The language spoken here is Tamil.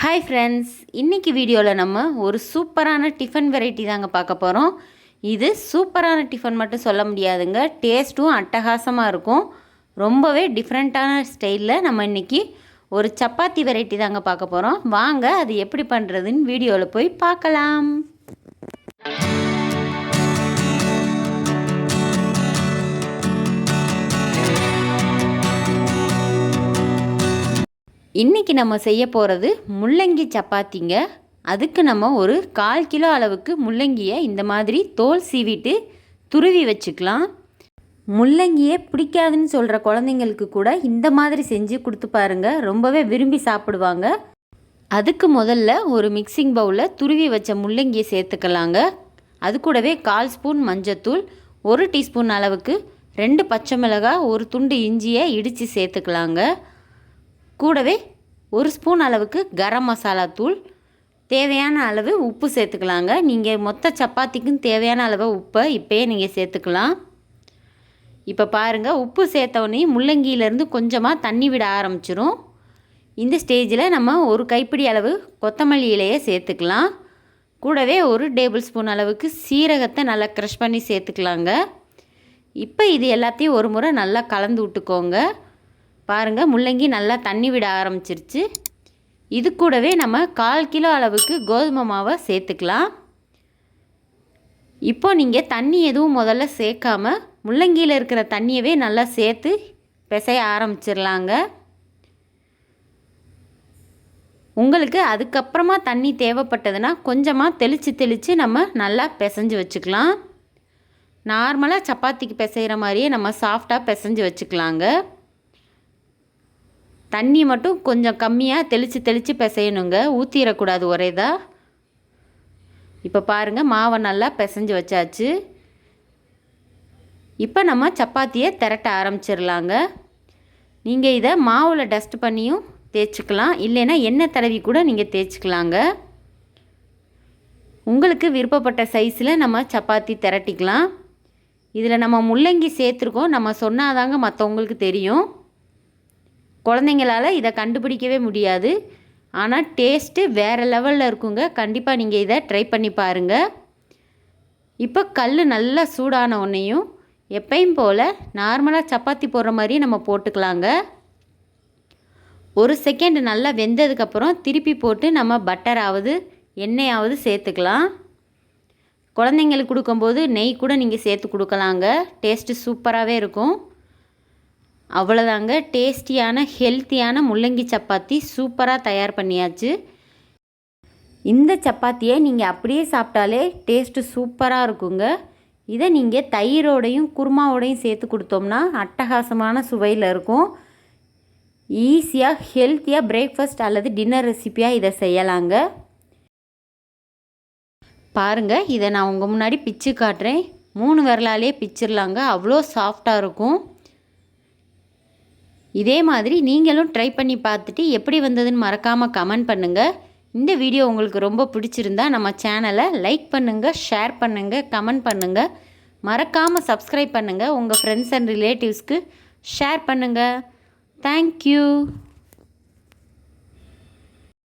ஹாய் ஃப்ரெண்ட்ஸ் இன்றைக்கி வீடியோவில் நம்ம ஒரு சூப்பரான டிஃபன் வெரைட்டி தாங்க பார்க்க போகிறோம் இது சூப்பரான டிஃபன் மட்டும் சொல்ல முடியாதுங்க. டேஸ்ட்டும் அட்டகாசமாக இருக்கும். ரொம்பவே டிஃப்ரெண்ட்டான ஸ்டைலில் நம்ம இன்றைக்கி ஒரு சப்பாத்தி வெரைட்டி தாங்க பார்க்க போகிறோம் வாங்க அது எப்படி பண்ணுறதுன்னு வீடியோவில் போய் பார்க்கலாம். இன்றைக்கி நம்ம செய்ய போகிறது முள்ளங்கி சப்பாத்திங்க. அதுக்கு நம்ம ஒரு கால் கிலோ அளவுக்கு முள்ளங்கியை இந்த மாதிரி தோல் சீவிட்டு துருவி வச்சுக்கலாம். முள்ளங்கியே பிடிக்காதுன்னு சொல்கிற குழந்தைங்களுக்கு கூட இந்த மாதிரி செஞ்சு கொடுத்து பாருங்கள் ரொம்பவே விரும்பி சாப்பிடுவாங்க. அதுக்கு முதல்ல ஒரு மிக்சிங் பவுலில் துருவி வச்ச முள்ளங்கியை சேர்த்துக்கலாங்க. அது கூடவே கால் ஸ்பூன் மஞ்சத்தூள் ஒரு டீஸ்பூன் அளவுக்கு ரெண்டு பச்சை மிளகாய் ஒரு துண்டு இஞ்சியை இடித்து சேர்த்துக்கலாங்க. கூடவே ஒரு ஸ்பூன் அளவுக்கு கரம் மசாலா தூள் தேவையான அளவு உப்பு சேர்த்துக்கலாங்க. நீங்கள் மொத்த சப்பாத்திக்கும் தேவையான அளவு உப்பை இப்போயே நீங்கள் சேர்த்துக்கலாம். இப்போ பாருங்கள் உப்பு சேர்த்தோடனே முள்ளங்கியிலேருந்து கொஞ்சமாக தண்ணி விட ஆரம்பிச்சிரும். இந்த ஸ்டேஜில் நம்ம ஒரு கைப்பிடி அளவு கொத்தமல்லி இலையை சேர்த்துக்கலாம். கூடவே ஒரு டேபிள் ஸ்பூன் அளவுக்கு சீரகத்தை நல்லா க்ரஷ் பண்ணி சேர்த்துக்கலாங்க. இப்போ இது எல்லாத்தையும் ஒரு முறை நல்லா கலந்து விட்டுக்கோங்க. பாருங்கள் முள்ளங்கி நல்லா தண்ணி விட ஆரம்பிச்சிருச்சு. இது கூடவே நம்ம கால் கிலோ அளவுக்கு கோதுமை மாவை சேர்த்துக்கலாம். இப்போ நீங்கள் தண்ணி எதுவும் முதல்ல சேர்க்காம முள்ளங்கியில் இருக்கிற தண்ணியவே நல்லா சேர்த்து பிசைய ஆரம்பிச்சிடலாங்க உங்களுக்கு அதுக்கப்புறமா தண்ணி தேவைப்பட்டதுன்னா கொஞ்சமாக தெளித்து தெளித்து நம்ம நல்லா பிசைஞ்சு வச்சுக்கலாம். நார்மலாக சப்பாத்திக்கு பிசைகிற மாதிரியே நம்ம சாஃப்டாக பிசைஞ்சு வச்சுக்கலாங்க. தண்ணி மட்டும் கொஞ்சம் கம்மியாக தெளித்து தெளித்து பிசையணுங்க. ஊற்றிடக்கூடாது ஒரேதாக இப்போ பாருங்கள் மாவை நல்லா பிசைஞ்சு வச்சாச்சு. இப்போ நம்ம சப்பாத்தியை திரட்ட ஆரம்பிச்சிடலாங்க நீங்கள் இதை மாவில் டஸ்ட் பண்ணியும் தேய்ச்சிக்கலாம். இல்லைன்னா எண்ணெய் தடவி கூட நீங்கள் தேய்ச்சிக்கலாங்க. உங்களுக்கு விருப்பப்பட்ட சைஸில் நம்ம சப்பாத்தி திரட்டிக்கலாம். இதில் நம்ம முள்ளங்கி சேர்த்துருக்கோம். நம்ம சொன்னாதாங்க மற்றவங்களுக்கு தெரியும். குழந்தைங்களால் இதை கண்டுபிடிக்கவே முடியாது. ஆனால் டேஸ்ட்டு வேறு லெவலில் இருக்குங்க. கண்டிப்பாக நீங்கள் இதை ட்ரை பண்ணி பாருங்கள் இப்போ கல் நல்லா சூடான உடனேயும் எப்பயும் போல் நார்மலாக சப்பாத்தி போடுற மாதிரி நம்ம போட்டுக்கலாங்க. ஒரு செகண்ட் நல்லா வெந்ததுக்கப்புறம் திருப்பி போட்டு நம்ம பட்டராவது எண்ணெயாவது சேர்த்துக்கலாம். குழந்தைங்களுக்கு கொடுக்கும்போது நெய் கூட நீங்கள் சேர்த்து கொடுக்கலாங்க. டேஸ்ட்டு சூப்பராகவே இருக்கும். அவ்வளோதாங்க டேஸ்டியான ஹெல்த்தியான முள்ளங்கி சப்பாத்தி சூப்பராக தயார் பண்ணியாச்சு. இந்த சப்பாத்தியை நீங்கள் அப்படியே சாப்பிட்டாலே டேஸ்ட்டு சூப்பராக இருக்குங்க. இதை நீங்கள் தயிரோடையும் குருமாவோடையும் சேர்த்து கொடுத்தோம்னா அட்டகாசமான சுவையில் இருக்கும். ஈஸியாக ஹெல்த்தியாக பிரேக்ஃபாஸ்ட் அல்லது டின்னர் ரெசிப்பியாக இதை செய்யலாங்க. பாருங்கள் இதை நான் உங்கள் முன்னாடி பிச்சு காட்டுறேன். மூணு விரலாலே பிச்சிடலாங்க அவ்வளோ சாஃப்டாக இருக்கும். இதே மாதிரி நீங்களும் ட்ரை பண்ணி பார்த்துட்டு எப்படி வந்ததுன்னு மறக்காமல் கமெண்ட் பண்ணுங்கள் இந்த வீடியோ உங்களுக்கு ரொம்ப பிடிச்சிருந்தா நம்ம சேனலை லைக் பண்ணுங்கள் ஷேர் பண்ணுங்கள் கமெண்ட் பண்ணுங்கள் மறக்காமல் சப்ஸ்கிரைப் பண்ணுங்கள் உங்கள் ஃப்ரெண்ட்ஸ் அண்ட் ரிலேட்டிவ்ஸ்க்கு ஷேர் பண்ணுங்கள் தேங்க்யூ